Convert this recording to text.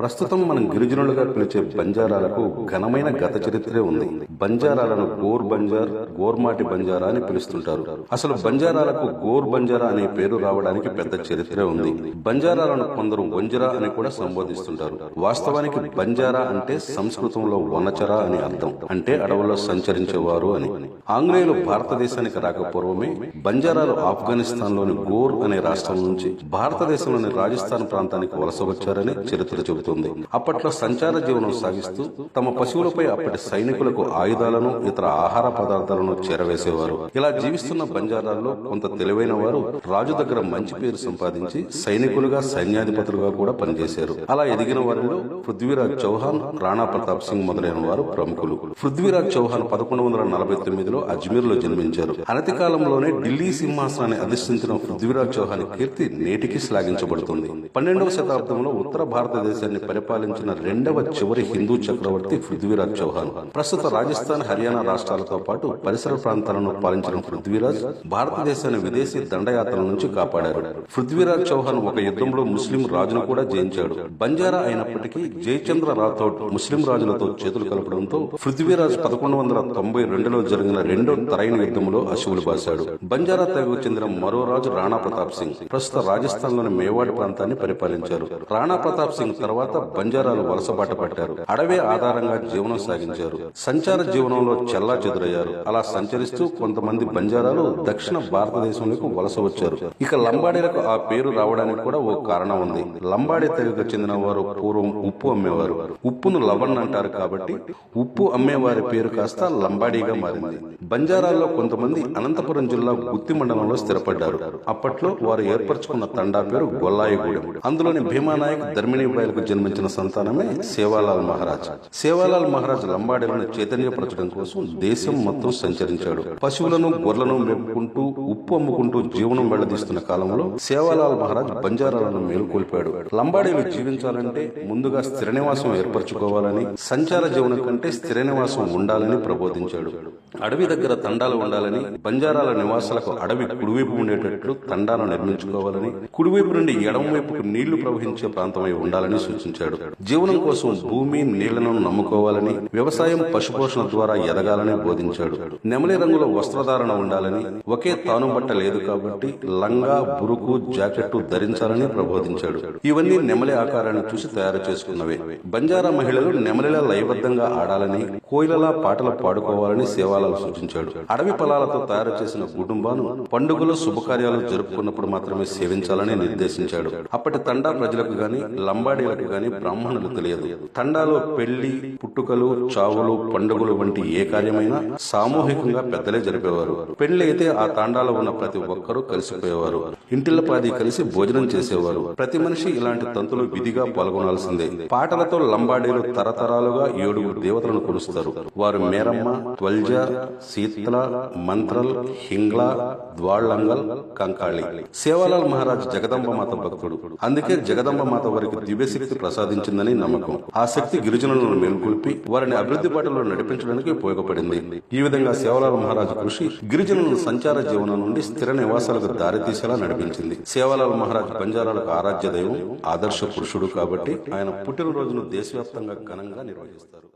ప్రస్తుతం మనం గిరిజనులుగా పిలిచే బంజారాలకు ఘనమైన గత చరిత్రే ఉంది. బంజారాలను గోర్ బంజార్ గోర్మాటి బంజారా అని పిలుస్తుంటారు. అసలు బంజారాలకు గోర్ బంజారా అనే పేరు రావడానికి పెద్ద చరిత్రే ఉంది. బంజారాలను కొందరు వంజరా అని కూడా సంబోధిస్తుంటారు. వాస్తవానికి బంజారా అంటే సంస్కృతంలో వనచరా అని అర్థం. అంటే అడవుల్లో సంచరించేవారు అని. ఆంగ్లేయులు భారతదేశానికి రాకపూర్వమే బంజారాలు ఆఫ్ఘనిస్తాన్లోని గోర్ అనే రాష్ట్రం నుంచి భారతదేశంలోని రాజస్థాన్ ప్రాంతానికి వలస వచ్చారని చరిత్ర చెబుతుంది. అప్పట్లో సంచార జీవనం సాగిస్తూ తమ పశువులపై అప్పటి సైనికులకు ఆయుధాలను ఇతర ఆహార పదార్థాలను చేరవేసేవారు. ఇలా జీవిస్తున్న బంజారాల్లో కొంత తెలివైన వారు రాజు దగ్గర మంచి పేరు సంపాదించి సైనికులుగా సైన్యాధిపతులుగా కూడా పనిచేశారు. అలా ఎదిగిన వారిలో పృథ్వీరాజ్ చౌహాన్ రాణా ప్రతాప్ సింగ్ మొదలైన వారు ప్రముఖులు. పృథ్వీరాజ్ చౌహాన్ పదకొండు వందల నలభై తొమ్మిదిలో అజ్మీర్లో జన్మించారు. అనతి కాలంలోనే ఢిల్లీ సింహాసనాన్ని అధిష్ఠించిన పృథ్వీరాజ్ చౌహాన్ కీర్తి నేటికి శ్లాఘించబడుతుంది పన్నెండవ శతాబ్దంలో ఉత్తర భారతదేశాన్ని పరిపాలించిన రెండవ చివరి హిందూ చక్రవర్తి పృథ్వీరాజ్ చౌహాన్. ప్రస్తుత రాజస్థాన్ హర్యానా రాష్ట్రాలతో పాటు పరిసర ప్రాంతాలను పాలించిన పృథ్వీరాజ్ భారతదేశాన్ని విదేశీ దండయాత్రల నుంచి కాపాడారు. పృథ్వీరాజ్ చౌహాన్ ఒక యుద్ధంలో ముస్లిం రాజును కూడా జయించాడు. బంజారా అయినప్పటికీ జయచంద్ర రాథోడ్ ముస్లిం రాజులతో చేతులు కలపడంతో పృథ్వీరాజ్ పదకొండు వందల తొంభై రెండులో జరిగిన రెండో తరైన యుద్ధంలో అశువులు బాశాడు బంజారా తెగకు చెందిన మరో రాజు రాణా ప్రతాప్ సింగ్ ప్రస్తుత రాజస్థాన్లోని మేవాడ్ ప్రాంతాన్ని పరిపాలించారు. రాణా ప్రతాప్ సింగ్ తర్వాత బంజారాలు వలసబాట పట్టారు. అడవే ఆధారంగా జీవనం సాగించారు. సంచార జీవనంలో చెల్లా చెదురయ్యారు. అలా సంచరిస్తూ కొంతమంది బంజారాలు దక్షిణ భారతదేశంలోకి వలస వచ్చారు. ఇక లంబాడీలకు ఆ పేరు రావడానికి కూడా ఓ కారణం ఉంది. లంబాడీ తెగకు చెందిన వారు పూర్వం ఉప్పు అమ్మేవారు. ఉప్పును లవణ్ అంటారు కాబట్టి ఉప్పు అమ్మేవారి పేరు కాస్త లంబాడీగా మారింది. బంజారాల్లో కొంతమంది అనంతపురం జిల్లా గుత్తి మండలంలో స్థిరపడ్డారు. అప్పట్లో వారు ఏర్పరచుకున్న తండా పేరు గొల్లాయిగూడెం. అందులోని భీమానాయక్ ధర్మిణీబాయిలకు జన్మించిన సంతానమే సేవాలాల్ మహారాజ్. సేవాలాల్ మహారాజ్ లంబాడీలను చైతన్యపరచడం కోసం దేశం మొత్తం సంచరించాడు. పశువులను గొర్రెలను మేపుకుంటూ ఉప్పు అమ్ముకుంటూ జీవనం వెళ్ళదీస్తున్న కాలంలో సేవాలాల్ మహారాజ్ బంజారాలను మేలుకొల్పాడు. లంబాడీలు జీవించాలంటే ముందుగా స్థిర నివాసం ఏర్పరచుకోవాలని సంచార జీవనం కంటే స్థిర నివాసం ఉండాలని ప్రబోధించాడు. అడవి దగ్గర తండాలు ఉండాలని బంజారాల నివాసాలకు అడవి కుడివైపు ఉండేటట్లు తండాలను నిర్మించుకోవాలని కుడివైపు నుండి ఎడమవైపుకు నీళ్ళు ప్రవహించే ప్రాంతమై ఉండాలని సూచించాడు జీవనం కోసం భూమి నీళ్ళను నమ్ముకోవాలని వ్యవసాయం పశుపోషణ ద్వారా ఎదగాలని బోధించాడు. నెమలి రంగుల వస్త్రధారణ ఉండాలని ఒకే తాను బట్ట లేదు కాబట్టి లంగా బురుకు జాకెట్టు ధరించాలని ప్రబోధించాడు. ఇవన్నీ నెమలి ఆకారాన్ని చూసి తయారు చేసుకున్నవే. బంజారా మహిళలు నెమలిలా లయబద్ధంగా ఆడాలని కోయిలలా పాటలు పాడుకోవాలని సేవాలను సూచించాడు. అడవి పొలాలతో తయారు చేసిన కుటుంబాను పండుగలు శుభకార్యాలు జరుపుకున్నప్పుడు మాత్రమే సేవించాలని నిర్దేశించాడు. అప్పటి తండా ప్రజలకు గాని లంబాడీలకు గాని బ్రాహ్మణులు తెలియదు. తండాలో పెళ్ళి పుట్టుకలు చావులు పండుగలు వంటి ఏ కార్యమైనా సామూహికంగా పెద్దలే జరిపేవారు. పెళ్ళి అయితే ఆ తాండాలో ఉన్న ప్రతి ఒక్కరూ కలిసిపోయేవారు. ఇంటిల్లపాది కలిసి భోజనం చేసేవారు. ప్రతి మనిషి ఇలాంటి తంతులు విధిగా పాల్గొనాల్సిందే. పాటలతో లంబాడీలు తరతరాలుగా ఏడుగురు దేవతలను కొలుస్తారు. వారు మేరమ్మ త్వల్జ శీతల మంత్రల్ హింగ్ల ద్వాళ్ళంగల్ కంకాళి. సేవాలాల్ మహారాజ్ జగదంబ మాత భక్తుడు. అందుకే జగదంబ మాత వారికి దివ్యశక్తి ప్రసాదించిందని నమ్మకం. ఆ శక్తి గిరిజనులను మేలుకొల్పి వారిని అభివృద్ధి బాటలో నడిపించడానికి ఉపయోగపడింది. ఈ విధంగా సేవలాల మహారాజు కృషి గిరిజనులను సంచార జీవనం నుండి స్థిర నివాసాలకు దారితీసేలా నడిపించింది. సేవలాల మహారాజ్ బంజారాలకు ఆరాధ్య దైవం ఆదర్శ పురుషుడు కాబట్టి ఆయన పుట్టినరోజును దేశవ్యాప్తంగా ఘనంగా నిర్వహిస్తారు.